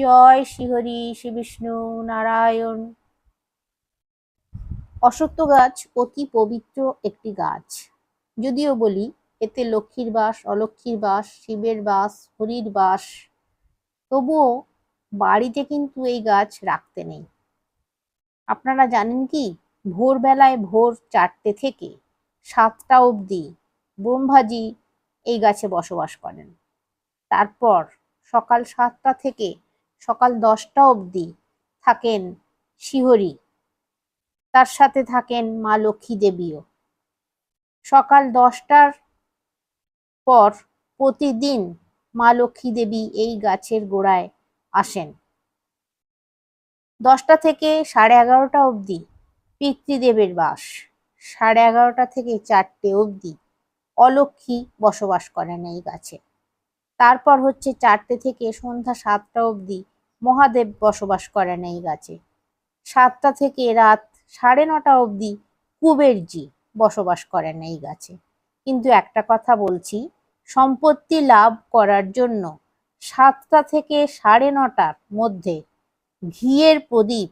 জয় শ্রীহরি শ্রী বিষ্ণু নারায়ণ। অশ্বত্থ গাছ অতি পবিত্র একটি গাছ। যদিও বলি, এতে লক্ষ্মীর বাস, অলক্ষ্মীর বাস, শিবের বাস, হরির বাস। তবুও বাড়িতে কিন্তু এই গাছ রাখতে নেই। আপনারা জানেন কি? ভোরবেলায় ভোর চারটে থেকে সাতটা অবধি ব্রহ্মাজি এই গাছে বসবাস করেন। তারপর সকাল সাতটা থেকে সকাল দশটা অবধি থাকেন শিহরি। তার সাথে থাকেন মা লক্ষ্মী দেবীও। সকাল দশটার পর প্রতিদিন মা লক্ষ্মী দেবী এই গাছের গোড়ায় আসেন। দশটা থেকে সাড়ে এগারোটা অবধি পিতৃদেবের বাস। সাড়ে এগারোটা থেকে চারটে অবধি অলক্ষ্মী বসবাস করেন এই গাছে। তারপর হচ্ছে চারটে থেকে সন্ধ্যা সাতটা অবধি মহাদেব বসবাস করেন এই গাছে। সাতটা থেকে রাত সাড়ে নটা অবধি কুবেরজি বসবাস করেন এই গাছে। কিন্তু একটা কথা বলছি, সম্পত্তি লাভ করার জন্য সাতটা থেকে সাড়ে নটার মধ্যে ঘিয়ের প্রদীপ,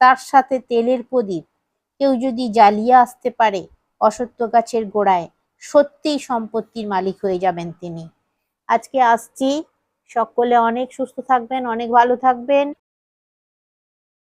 তার সাথে তেলের প্রদীপ, কেউ যদি জ্বালিয়ে আসতে পারে অসত্য গাছের গোড়ায় সত্যিই সম্পত্তির মালিক হয়ে যাবেন তিনি। আজকে আসছি। সকলে অনেক সুস্থ থাকবেন অনেক ভালো থাকবেন।